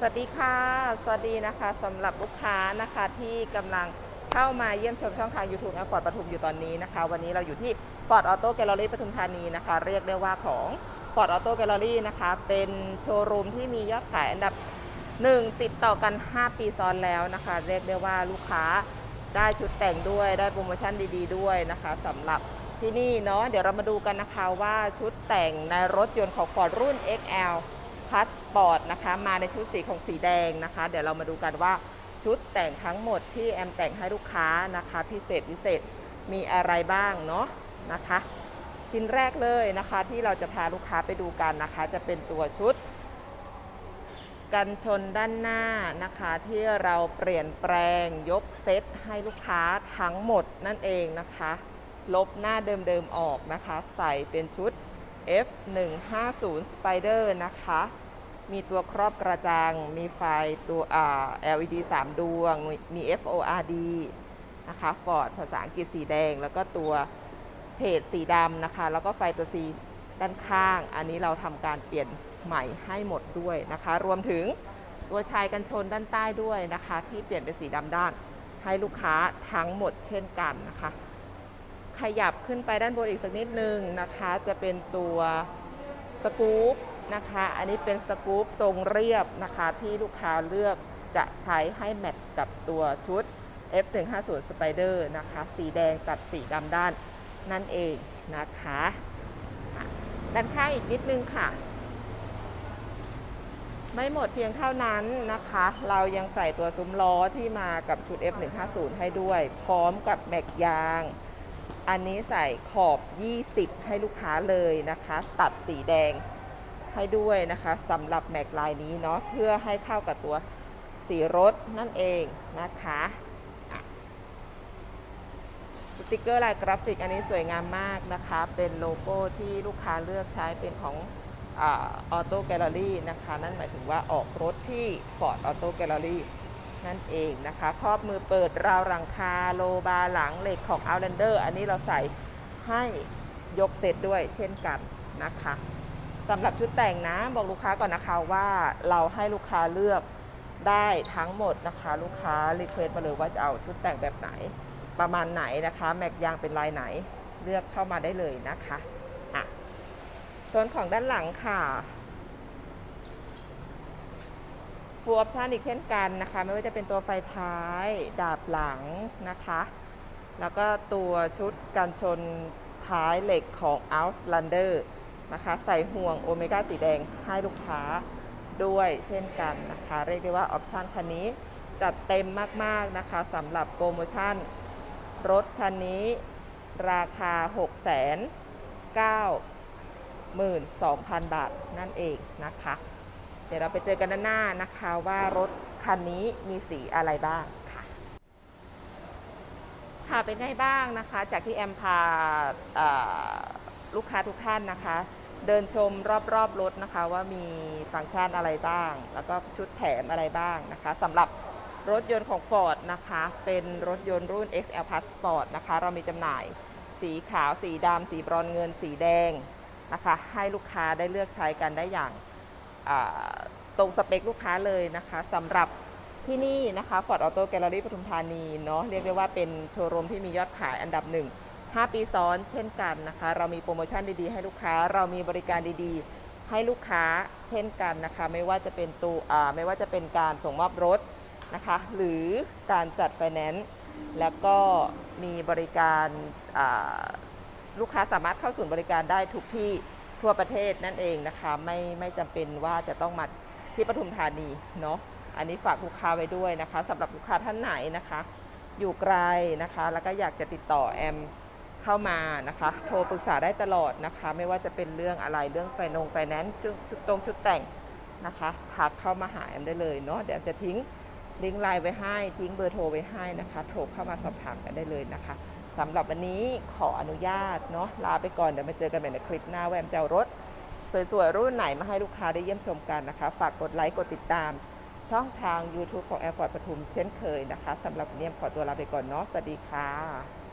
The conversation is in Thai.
สวัสดีค่ะ สวัสดีนะคะสำหรับลูกค้านะคะที่กำลังเข้ามาเยี่ยมชมช่องทาง YouTube นะฟอร์ดปทุมอยู่ตอนนี้นะคะ วันนี้เราอยู่ที่ Ford Auto Gallery ปทุมธานีนะคะ เรียกได้ว่าของ Ford Auto Gallery นะคะ เป็นโชว์รูมที่มียอดขายอันดับหนึ่งติดต่อกัน 5 ปีซ้อนแล้วนะคะ เรียกได้ว่าลูกค้าได้ชุดแต่งด้วยได้โปรโมชั่นดี ๆ ด้วยนะคะสำหรับที่นี่เนาะเดี๋ยวเรามาดูกันนะคะว่าชุดแต่งในรถยนต์ของ Ford รุ่น XL พาสปอร์ตนะคะมาในชุดสีของสีแดงนะคะ เดี๋ยวเรามาดูกันว่าชุดแต่งทั้งหมดที่แอมแต่งให้ลูกค้านะคะ พิเศษพิเศษมีอะไรบ้างเนาะนะคะ ชิ้นแรกเลยนะคะที่เราจะพาลูกค้าไปดูกันนะคะ จะเป็นตัวชุด กันชนด้านหน้านะคะ ที่เราเปลี่ยนแปลงยกเซตให้ลูกค้าทั้งหมดนั่นเองนะคะ ลบหน้าเดิมๆออกนะคะ ใส่เป็นชุด F150 Spider นะคะ มีตัวครอบกระจัง มีไฟตัว LED 3 ดวง มี FORD นะคะฟอร์ดภาษาอังกฤษสีแดง แล้วก็ตัวเพจสีดำนะคะ แล้วก็ไฟตัว C ด้านข้าง อันนี้เราทำการเปลี่ยนใหม่ให้หมดด้วยนะคะ รวมถึงตัวชายกันชนด้านใต้ด้วยนะคะ ที่เปลี่ยนเป็นสีดำด้านให้ลูกค้าทั้งหมดเช่นกันนะคะ ขยับขึ้นไปด้านบนอีกสักนิดนึงนะคะ จะเป็นตัวสกู๊ปนะคะ อันนี้เป็นสกู๊ปทรงเรียบนะคะที่ลูกค้าเลือกจะใช้ให้แมทกับตัวชุด F150 Spider นะคะ สีแดงตัดสีดำด้านนั่นเองนะคะ ด้านข้างอีกนิดนึงค่ะ ไม่หมดเพียงเท่านั้นนะคะ เรายังใส่ตัวซุ้มล้อที่มากับชุด F150 ให้ด้วย พร้อมกับแม็กยาง อันนี้ใส่ขอบ 20 ให้ลูกค้าเลยนะคะ ตัดสีแดงให้ด้วยนะคะสำหรับแม็กลายนี้เนาะเพื่อให้เข้ากับตัวสีรถนั่นเองนะคะะสติกเกอร์ลายกราฟิกอันนี้สวยงามมากนะคะ เป็นโลโก้ที่ลูกค้าเลือกใช้เป็นของออโต้แกลเลอรี่นะคะ นั่นหมายถึงว่าออกรถที่ Ford Auto Gallery นั่นเองนะคะครอบมือเปิดราวหลังคาโลบาร์หลังเหล็กของ Outlander อันนี้เราใส่ให้ยกเซตด้วยเช่นกันนะคะสำหรับชุดแต่งนะบอกลูกค้าก่อนนะคะว่าเราให้ลูกค้าเลือกได้ทั้งหมดนะคะ ลูกค้ารีเควสมาเลยว่าจะเอาชุดแต่งแบบไหน ประมาณไหนนะคะ แม็กยางเป็นลายไหนเลือกเข้ามาได้เลยนะคะอะส่วนของด้านหลังค่ะ ฟูลออปชันอีกเช่นกันนะคะ ไม่ว่าจะเป็นตัวไฟท้ายดาบหลังนะคะ แล้วก็ตัวชุดกันชนท้ายเหล็กของ Outlander นะคะ ใส่ห่วงโอเมก้าสีแดงให้ลูกค้าด้วยเช่นกันนะคะ เรียกได้ว่าออปชันคันนี้จัดเต็มมาก ๆ นะคะสำหรับโปรโมชั่น รถคันนี้ราคา 6 9 2 0 0 0 บาทนั่นเองนะคะ เดี๋ยวเราไปเจอกันด้านหน้านะคะว่ารถคันนี้มีสีอะไรบ้างค่ะ ค่ะเป็นไงบ้างนะคะ จากที่แอมพาลูกค้าทุกท่านนะคะ เดินชมรอบๆรถนะคะ ว่ามีฟังก์ชันอะไรบ้าง แล้วก็ชุดแถมอะไรบ้างนะคะสำหรับรถยนต์ของ Ford นะคะ เป็นรถยนต์รุ่น XL Passport นะคะ เรามีจำหน่ายสีขาว สีดำ สีบรอนเงิน สีแดงนะคะ ให้ลูกค้าได้เลือกใช้กันได้อย่าง ตรงสเปคลูกค้าเลยนะคะสำหรับที่นี่นะคะ Ford Auto Gallery ปทุมธานีเนาะเรียกได้ว่าเป็นโชว์รูมที่มียอดขายอันดับหนึ่ง5 ปีซ้อนเช่นกันนะคะ เรามีโปรโมชั่นดีๆ ให้ลูกค้าเรามีบริการดีๆ ให้ลูกค้าเช่นกันนะคะ ไม่ว่าจะเป็นตัวไม่ว่าจะเป็นการส่งมอบรถนะคะ หรือการจัดไฟแนนซ์แล้วก็มีบริการลูกค้าสามารถเข้าศูนย์บริการได้ทุกที่ ทั่วประเทศนั่นเองนะคะ ไม่ไม่จำเป็นว่าจะต้องมาที่ปทุมธานีเนาะอันนี้ฝากลูกค้าไว้ด้วยนะคะสำหรับลูกค้าท่านไหนนะคะ อยู่ไกลนะคะ แล้วก็อยากจะติดต่อแอมเข้ามานะคะ โทรปรึกษาได้ตลอดนะคะ ไม่ว่าจะเป็นเรื่องอะไรเรื่องไฟนงไฟแนนซ์ชุดชุดตรงชุดแต่งนะคะทักเข้ามาหาแอมได้เลยเนาะเดี๋ยวจะทิ้งลิงก์ไลน์ไว้ให้ทิ้งเบอร์โทรไว้ให้นะคะ โทรเข้ามาสอบถามกันได้เลยนะคะ สำหรับวันนี้ขออนุญาตเนาะลาไปก่อนเดี๋ยวมาเจอกันใหม่ในคลิปหน้าแวมเจ้ารถ สวยๆ รุ่นไหนมาให้ลูกค้าได้เยี่ยมชมกันนะคะ ฝากกดไลค์กดติดตาม ช่องทาง YouTube ของ Air Ford ปทุมเช่นเคยนะคะสำหรับวันนี้ขอตัวลาไปก่อนเนาะสวัสดีค่ะ